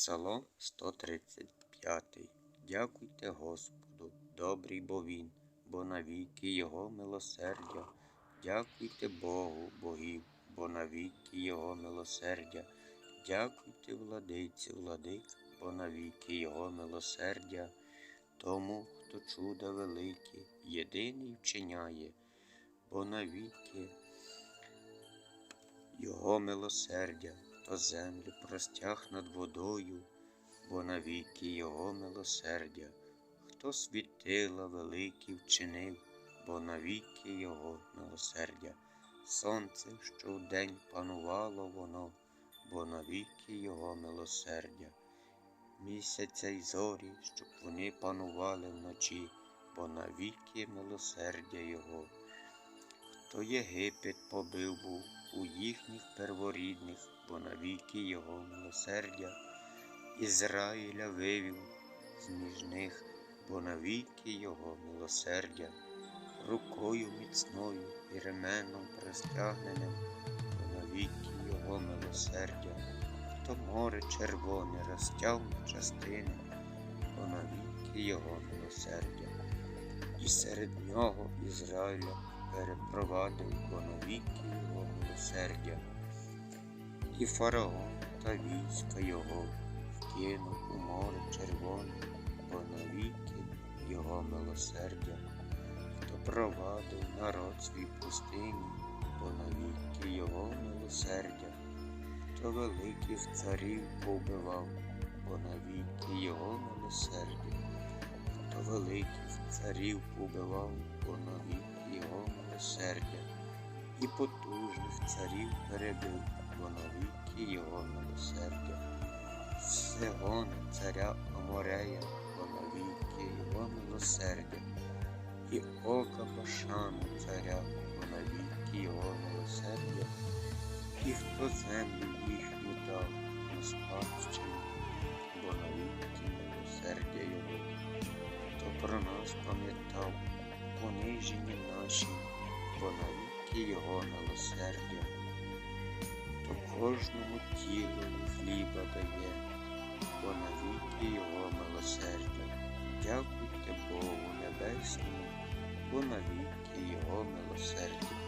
Псалом 135. Дякуйте Господу, добрий бо Він, бо навіки Його милосердя. Дякуйте Богу, богів, бо навіки Його милосердя. Дякуйте владиці, владик, бо навіки Його милосердя. Тому, хто чуда великі, єдиний вчиняє, бо навіки його милосердя, хто землю простяг над водою, бо навіки Його милосердя, хто світила великі вчинив, бо навіки Його милосердя, сонце, що вдень панувало воно, бо навіки Його милосердя, місяця й зорі, щоб вони панували вночі, бо навіки милосердя Його. То Єгипет побив був у їхніх перворідних, бо навіки його милосердя, Ізраїля вивів з між них, бо навіки його милосердя, рукою міцною і ременом простягненим, бо навіки його милосердя, хто море червоне розтяв на частини, бо навіки його милосердя, і серед нього Ізраїля перепровадив бо навіки його милосердя, і фараон та війська його вкинув у море червоне, бо навіки його милосердя, хто провадив народ свій пустині, бо навіки його милосердя, хто великих царів повбивав, бо навіки його милосердя, хто великих царів побивав, бо навіки його милосердя, і потужних царів перебив, бо навіки його милосердя, Сигона царя Аморея, бо навіки його милосердя, і ока Башану царя, бо його милосердя, і хто землю їхню дав на спадщину, бо навіки милосердя його, хто про нас пам'ятав понижені наші, бо навіки його милосердя, то кожному тілу хліба дає, бо навіки його милосердя. Дякуйте Богу Небесному, бо навіки його милосердя.